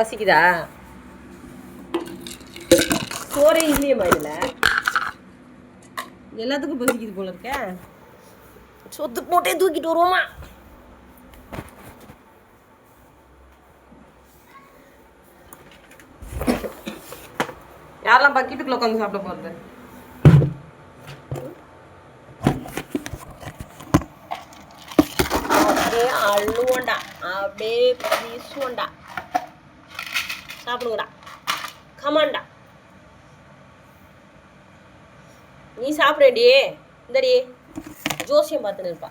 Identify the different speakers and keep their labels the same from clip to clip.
Speaker 1: பசிக்குதா? சோறே இல்லையம்மா இதில் எல்லாத்துக்கும் பசிக்குது போல இருக்க. சொத்து போட்டே தூக்கிட்டு வருவோமா? யாரெல்லாம் பக்கெட்டுக்குள்ள உட்காந்து சாப்பிட போகிறது அப்படியே அள்ளுவோண்டா அப்படியே வீசுவோண்டா சாப்பிடுங்கடா. கமாண்டா நீ சாப்பிடடி இந்தடி. ஜோசியம் பார்த்துன்னு இருப்பா.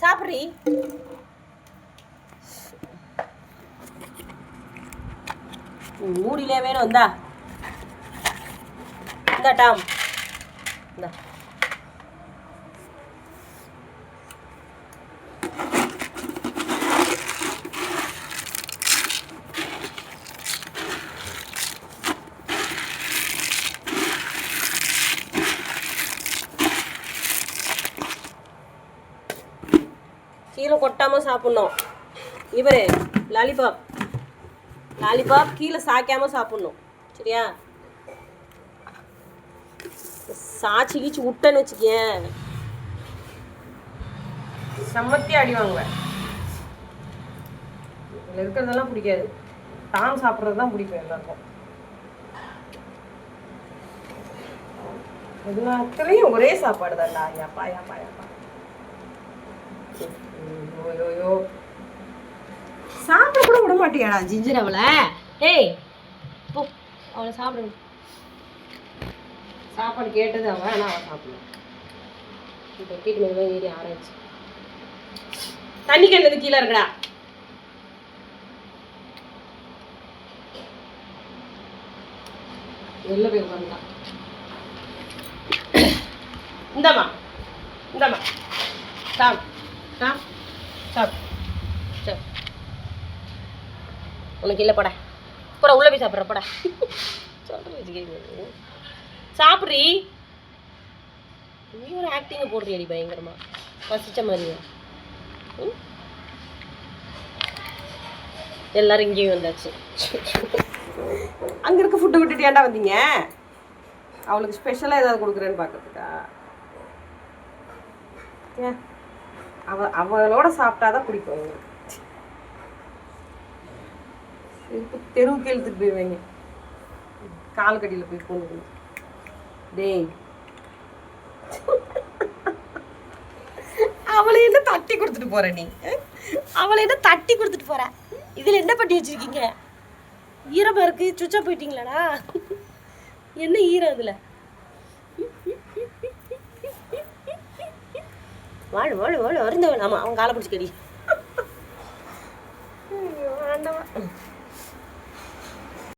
Speaker 1: சாப்பிட்றி. மூடிலே வேணும். இந்தா. இந்தா டாம். இந்தா. கீழே கொட்டாமல் சாப்பிட்ணும். இவரு லாலிபாப். லாலிபாப் கீழே சாய்க்காம சாப்பிட்ணும். சரியா? சாச்சி கீச்சு விட்டேன்னு வச்சுக்கேன் சம்மத்தி அடி வாங்குவேன் இதில் இருக்கிறதெல்லாம் பிடிக்காது. தான் சாப்பிட்றது தான் பிடிக்கும் எல்லாருக்கும். எல்லாத்துலேயும் ஒரே சாப்பாடு தான்டா யாப்பா யாப்பா யாப்பா ஐயோ சாப்பிட கூட விட மாட்டியாடா ஜிஞ்சர் அவளை? ஏய் போ அவளை சாப்பிட. சாப்பாடு கேட்டது அவன் ஆனால் அவன் சாப்பிடல. இப்போ கீட்டு மேலே ஏறி ஆராய்ச்சி. தண்ணி கேட்டது கீழே இருக்குடா? வெளில போய் உட்காந்துட்டான் இந்தாம்மா. இந்தாம்மா. சாப் சாப் சாப். சாப். உனக்கு இல்லை படா. போடா உள்ளே போய் சாப்பிட்ற படா. சொல்கிறேன் சாப்பிட்றி? நீ ஒரு ஆக்டிங்கை போடுறியடி பயங்கரமாக பசிச்ச மாதிரியா? ம்? எல்லாரும் இங்கேயும் வந்தாச்சு. அங்கே இருக்க ஃபுட்டை விட்டுட்டு ஏன்டா வந்தீங்க? அவளுக்கு ஸ்பெஷலாக ஏதாவது கொடுக்குறேன்னு பார்க்கறதுக்கா ஏன்? அவ அவளோட சாப்பிட்டாதான் பிடிக்கும் எங்களுக்கு தெருவுக்கு இழுத்துட்டு போயிடுவாங்க. கால் கடியில் போய் கொண்டு டேய். அவளை என்ன தட்டி கொடுத்துட்டு போற நீ? அவளை என்ன தட்டி கொடுத்துட்டு போற? இதில் என்ன பண்ணி வச்சிருக்கீங்க? ஈரமாக இருக்கு. சுச்சா போயிட்டீங்களாடா? என்ன ஈரம் அதில் வாழு வாழு வாழு அருந்தவன். ஆமா அவன் காலை பிடிச்சி கடி